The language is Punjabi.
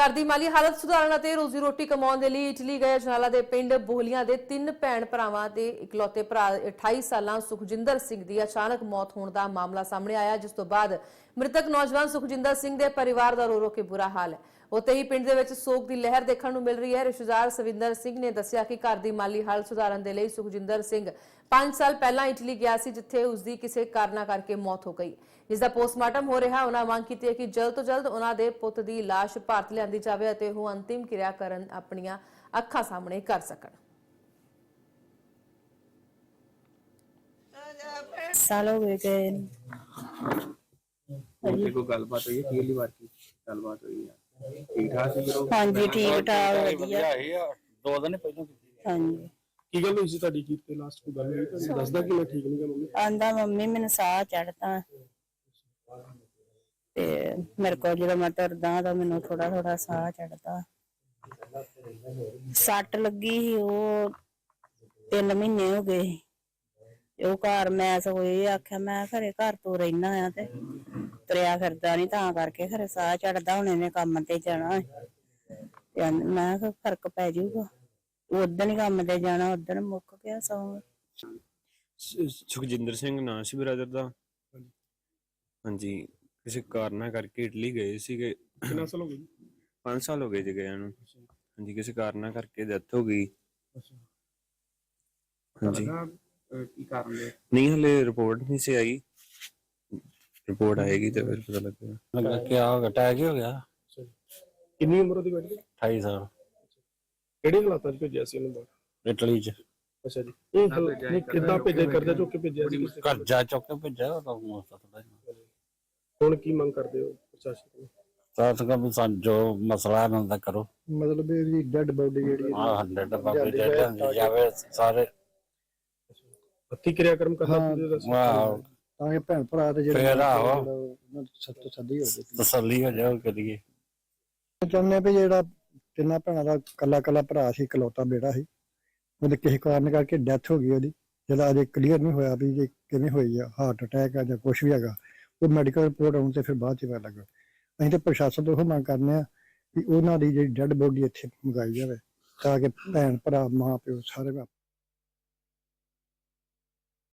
ਘਰ ਦੀ ਮਾਲੀ ਹਾਲਤ ਸੁਧਾਰਨ ਅਤੇ ਰੋਜ਼ੀ ਰੋਟੀ ਕਮਾਉਣ ਦੇ ਲਈ ਇਟਲੀ ਗਏ ਅਜਨਾਲਾ ਦੇ ਪਿੰਡ ਬੋਹਲੀਆਂ ਦੇ ਤਿੰਨ ਭੈਣ ਭਰਾਵਾਂ ਤੇ ਇਕਲੌਤੇ ਭਰਾ 28 ਸਾਲਾਂ ਸੁਖਜਿੰਦਰ ਸਿੰਘ ਦੀ ਅਚਾਨਕ ਮੌਤ ਹੋਣ ਦਾ ਮਾਮਲਾ ਸਾਹਮਣੇ ਆਇਆ, ਜਿਸ ਤੋਂ ਬਾਅਦ ਮ੍ਰਿਤਕ ਨੌਜਵਾਨ ਸੁਖਜਿੰਦਰ ਸਿੰਘ ਦੇ ਪਰਿਵਾਰ ਦਾ ਰੋ ਰੋ ਕੇ ਬੁਰਾ ਹਾਲ ਹੈ। ਉੱਥੇ ਹੀ ਪਿੰਡ ਦੇ ਵਿੱਚ ਸੋਗ ਦੀ ਲਹਿਰ ਦੇਖਣ ਨੂੰ ਮਿਲ ਰਹੀ ਹੈ। ਰਿਸ਼ਤੇਦਾਰ ਸਵਿੰਦਰ ਸਿੰਘ ਨੇ ਦੱਸਿਆ ਕਿ ਘਰ ਦੀ ਮਾਲੀ ਹਾਲਤ ਸੁਧਾਰਨ ਦੇ ਲਈ ਸੁਖਜਿੰਦਰ ਸਿੰਘ 5 ਸਾਲ ਪਹਿਲਾਂ ਇਟਲੀ ਗਿਆ ਸੀ ਜਿੱਥੇ ਉਸ ਦੀ ਕਿਸੇ ਕਾਰਨਾ ਕਰਕੇ ਮੌਤ ਹੋ ਗਈ। ਜਿਸ ਦਾ ਪੋਸਟਮਾਰਟਮ ਹੋ ਰਿਹਾ ਉਹਨਾਂ ਮੰਗ ਕੀਤੀ ਹੈ ਕਿ ਜਲਦ ਤੋਂ ਜਲਦ ਉਹਨਾਂ ਦੇ ਪੁੱਤ ਦੀ ਲਾਸ਼ ਭਾਰਤ ਲਿਆਂਦੀ ਜਾਵੇ ਅਤੇ ਉਹ ਅੰਤਿਮ ਕਿਰਿਆ ਕਰਨ ਆਪਣੀਆਂ ਅੱਖਾਂ ਸਾਹਮਣੇ ਕਰ ਸਕਣ। ਸਾਲ ਹੋ ਗਏ ਗਏ ਨੂੰ। ਕੋਈ ਗੱਲਬਾਤ ਹੋਈ ਹੈ? ਪਹਿਲੀ ਵਾਰ ਕੀ ਗੱਲਬਾਤ ਹੋਈ ਹੈ? ਠੀਕ ਠਾਕ ਸੀ ਜਦੋਂ ਹਾਂਜੀ ਠੀਕ ਠਾਕ ਵਧੀਆ। ਆਏ ਆ। ਦੋ ਦਿਨ ਪਹਿਲਾਂ ਕੀਤੀ ਹਾਂਜੀ। ਕੀ ਗੱਲ ਹੋਈ ਸੀ ਤੁਹਾਡੀ ਕੀ ਤੇ ਲਾਸਟ ਕੋਈ ਗੱਲ ਹੋਈ? ਤੁਹਾਨੂੰ ਦੱਸਦਾ ਕਿ ਮੈਂ ਠੀਕ ਨਹੀਂ ਗਾ ਮੰਮੀ ਆਂਦਾ ਮੰਮੀ ਮੈਨੂੰ ਸਾਹ ਚੜਦਾ ਤੇ ਮੇਰੇ ਕੋਲ ਜਦੋਂ ਮੈਂ ਤੁਰਦਾ ਤਾਂ ਮੈਨੂੰ ਥੋੜਾ ਥੋੜਾ ਸਾਹ ਚੜਦਾ ਸੱਟ ਲੱਗੀ ਸੀ ਉਹ ਤਿੰਨ ਮਹੀਨੇ ਹੋ ਗਏ। ਤੇ ਉਹ ਘਰ ਮੈਂ ਸਗੋਂ ਇਹ ਆਖਿਆ ਮੈਂ ਘਰੇ ਘਰ ਤੋਂ ਰਹਿਣਾ ਆ ਤੇ। ਤੁਰਿਆ ਫਿਰਦਾ ਨਹੀਂ ਤਾਂ ਕਰਕੇ ਖਰੇ ਸਾਹ ਚੜਦਾ ਹੁਣ ਇਹਨੇ ਕੰਮ ਤੇ ਜਾਣਾ ਹੈ। ਤੇ ਮੈਂ ਕਿਹਾ ਫ਼ਰਕ ਪੈ ਜਾਊਗਾ। ਉਦੋਂ ਹੀ ਕੰਮ ਤੇ ਜਾਣਾ ਉਦੋਂ ਮੁੱਕ ਗਿਆ ਸੌਂ ਸ- ਸੁਖਜਿੰਦਰ ਸਿੰਘ ਨਾਂ ਸੀ ਬ੍ਰਦਰ ਦਾ। ਹਾਂਜੀ ਕਿਸੇ ਕਾਰਨਾਂ ਕਰਕੇ ਇਟਲੀ ਗਏ ਸੀਗੇ। ਕਿੰਨਾ ਸਾਲ ਹੋ ਗਏ 5 ਸਾਲ ਹੋ ਗਏ ਜੀ ਗਏ ਨੂੰ। ਹਾਂਜੀ ਕਿਸੇ ਕਾਰਨਾਂ ਕਰਕੇ ਡੈਥ ਹੋ ਗਈ। ਹਾਂਜੀ। ਕੀ ਕਾਰਨ ਹੈ ਨਹੀਂ ਹਲੇ ਰਿਪੋਰਟ ਨਹੀਂ ਸੀ ਆਈ। ਰਿਪੋਰਟ ਆਏਗੀ ਤੇ ਫਿਰ ਪਤਾ ਲੱਗੇਗਾ। ਲੱਗਾ ਕਿ ਆ ਅਟੈਕ ਹੀ ਹੋ ਗਿਆ। ਕਿੰਨੀ ਉਮਰ ਉਹਦੀ ਬੈਠੀ 28 ਸਾਲ। ਕਿਹੜੇ ਹਾਲਾਤਾਂ 'ਚ ਭੇਜਿਆ ਸੀ ਉਹਨੂੰ ਬਾਹਰ? ਇਟਲੀ ਚ। ਅੱਛਾ ਜੀ। ਇਹ ਹਾਲ- ਨਹੀਂ ਕਿੱਦਾਂ ਭੇਜਿਆ ਕਰਜ਼ਾ ਚੁੱਕ ਕੇ ਭੇਜਿਆ ਸੀ ਕਿਸੇ? ਕਰਜ਼ਾ ਚੁੱਕ ਕੇ ਭੇਜਿਆ ਉਹ ਤਾਂ ਮੋਸਤ ਥੋੜਾ ਹੁਣ ਕੀ ਮੰਗ ਕਰਦੇ ਹੋ ਪ੍ਰਸ਼ਾਸਨ ਤੋਂ? ਤਾਂ ਤੱਕ ਵੀ ਸਾਨੂੰ ਜੋ ਮਸਲਾ ਇਹਨਾਂ ਦਾ ਕਰੋ। ਮਤਲਬ ਇਹਦੀ ਡੈੱਡ ਬੋਡੀ ਜਿਹੜੀ ਆ 100 ਬਾਬੇ ਜਾਂਦੀ ਜਾਵੇ ਸਾਰੇ ਹੱਥੀ ਕਿਰਿਆਕਰਮ ਕਰਨਾ ਪੂਰੇ ਦਾ ਵਾਹ ਤਾਂ ਇਹ ਭੈਣ ਭਰਾ ਤੇ ਫੇਰ ਆਹੋ। ਉਹਨਾਂ ਦੀ ਸੱਤ ਸੱਦੀ ਹੋ ਗਈ ਤਸੱਲੀ ਹੋ ਜਾਓ ਕਰੀਏ। ਚਾਹੁੰਦੇ ਵੀ ਜਿਹੜਾ ਤਿੰਨਾਂ ਭੈਣਾਂ ਦਾ ਕੱਲਾ ਕੱਲਾ ਭਰਾ ਸੀ ਇਕਲੌਤਾ ਬੇੜਾ ਸੀ ਉਹਦੇ ਕਿਸੇ ਕਾਰਨ ਕਰਕੇ ਡੈਥ ਹੋ ਗਈ ਉਹਦੀ। ਜਿਹੜਾ ਅਜੇ ਕਲੀਅਰ ਨਹੀਂ ਹੋਇਆ ਵੀ ਇਹ ਕਿਵੇਂ ਹੋਈ ਆ ਹਾਰਟ ਅਟੈਕ ਆ ਜਾਂ ਕੁਝ ਵੀ ਹੈਗਾ ਉਹ ਮੈਡੀਕਲ ਰਿਪੋਰਟ ਆਉਣ ਤੇ ਫਿਰ ਬਾਅਦ ਚ ਪਤਾ ਲੱਗਾ ਅਸੀਂ ਤੇ ਪ੍ਰਸ਼ਾਸਨ ਤੋਂ ਇਹ ਮੰਗ ਕਰਨੇ ਆ ਕਿ ਉਹਨਾਂ ਦੀ ਜਿਹੜੀ ਡੈੱਡ ਬੋਡੀ ਇੱਥੇ ਮੰਗਾਈ ਜਾਵੇ ਤਾਂ ਕਿ ਭੈਣ ਭਰਾ ਮਾਂ ਪਿਓ ਸਾਰੇ